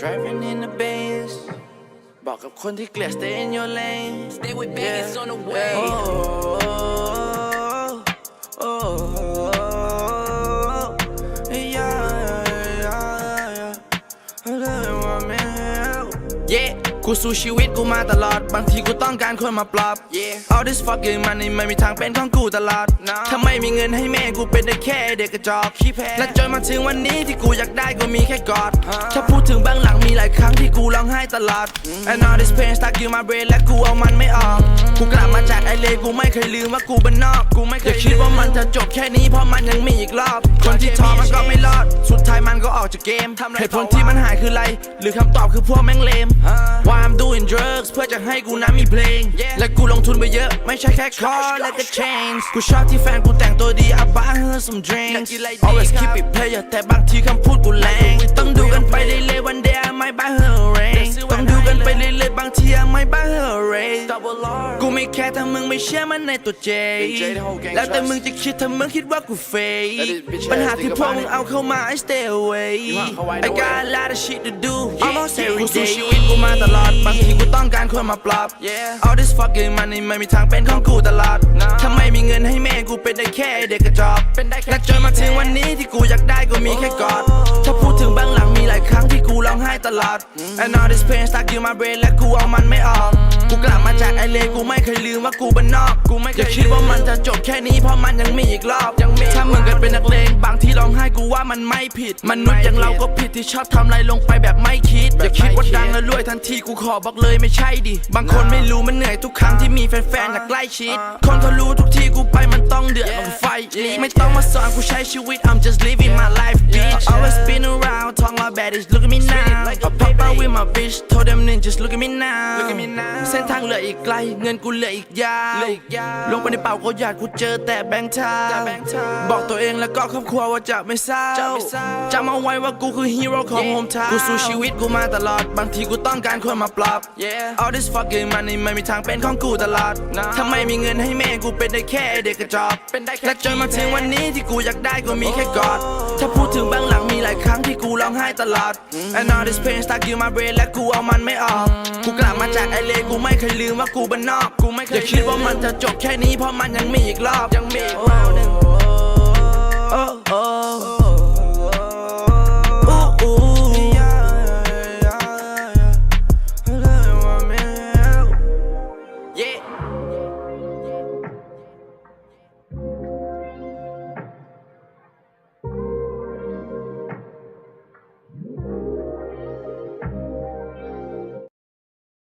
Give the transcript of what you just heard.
Driving in the Benz บอกกับคนที่เกลียด stay in your lane Stay with Vegas on the way. Oh, oh, oh, yeah, yeah, yeah. I don't want me. Yeah กูสู้ชีวิตกูมาตลอด บางทีกูต้องการคนมาปลอบ Yeah All this fucking money ไม่มีทางเป็นของกูตลอด ถ้าไม่มีเงินให้แม่กูเป็นได้แค่เด็กกระจอกขี้แพ้และจนมาถึงวันนี้ที่กูอยากได้ก็มีแค่กอด ถ้าพูดถึงเบื้องหลังมีหลายครั้งที่กูร้องไห้ตลอด And all this pain stuck in my brain และกูเอามันไม่ออก กูกลับมาจากไอเลกูไม่เคยลืมว่ากูเป็นนอก กูไม่เคยคิดว่ามันจะจบแค่นี้เพราะมันยังมีอีกรอบ คนที่ท้อมันก็ไม่รอด สุดท้ายมันก็ออกจากเกมเหตุผลที่มันหายคืออะไร หรือคำตอบคือพวกแม่งเลม Why I'm doing drugs เพื่อจะให้กูนั้นมีเพลง และกูลงทุนไปเยอะ ไม่ใช่แค่คอร์และก็ chains กูชอบที่แฟนกูแต่งตัวดี I buy her some drinks Always keep it player แต่บางทีคำพูดกูแรงต้องดูกันไปเรื่อยๆ one day I might buy her a ring ต้องดูกันไปเรื่อยๆบางที I might buy her a raise กู ไม่แค่ถ้ามึงไม่เชื่อมันในตัวเจ แล้วแต่มึงจะคิดถ้ามึงคิดว่ากูเฟยปัญหาที่พวกมึงเอาเข้ามา I stay away I got a lot of shit to do almost every day กูสู้ชีวิตกูมาตลอดบางทีกูต้องการคนมาปลอบ All this fucking money ไม่มีทางเป็นของกูตลอดถ้าไม่มีเงินให้แม่กูเป็นได้แค่เด็กกระจอกและจนมาถึงวันนี้ที่กูอยากได้ก็มีแค่กอด ถ้าพูดถึงเบื้องหลังมีหลายครั้งที่กูร้องไห้ตลอด And all this pain stuck in my brain และกูเอามันไม่ออก กูกลับมาจากไอเลกูไม่เคยลืมว่ากูเป็นนอก กูไม่เคยคิดว่ามันจะจบแค่นี้เพราะมันยังมีอีกรอบยังมีถ้ามึงกันเป็นนักเลงบางที่ร้องไห้กูว่ามันไม่ผิด มนุษย์อย่างเราก็ผิดที่ชอบทำอะไรลงไปแบบไม่คิด อย่าคิดว่าดังแล้วรวยทันทีกูขอบอกเลยไม่ใช่ดิ บางคนไม่รู้มันเหนื่อยทุกครั้งที่มีแฟนๆอยากใกล้ชิด คนเขารู้ทุกที่กูไปมันต้องเดือดต้องไฟไม่ต้องมาสอนกูใช้ชีวิต I'm just living my life bitch always spin around talk my bad is look at me with my bitch told them ninjas look at me now เส้นทางเหลืออีกไกล เงินกูเหลืออีกยาวลงไปในเป่าก็อยากกูเจอแต่แบงค์เท้าบอกตัวเองแล้วก็ครอบครัวว่าจะไม่เศร้าจำเอาไว้ว่ากูคือฮีโร่ของโฮมทาวกูสู้ชีวิตกูมาตลอด บางทีกูต้องการคนมาปลอบ All this fucking money ไม่มีทางเป็นของกูตลอดถ้าไม่มีเงินให้แม่กูเป็นได้แค่เด็กกระจอกและจนมาถึงวันนี้ที่กูอยากได้ก็มีแค่กอด ถ้าพูดถึง องไห้ตลอด And all this pain stuck in my brain และกูเอามันไม่ออก กูกลับมาจากไอเลกูไม่เคยลืมว่ากูเป็นนอก กูไม่เคยอย่าคิดว่ามันจะจบแค่นี้เพราะมันยังมีอีกรอบยังมีอีกรอบหนึ่ง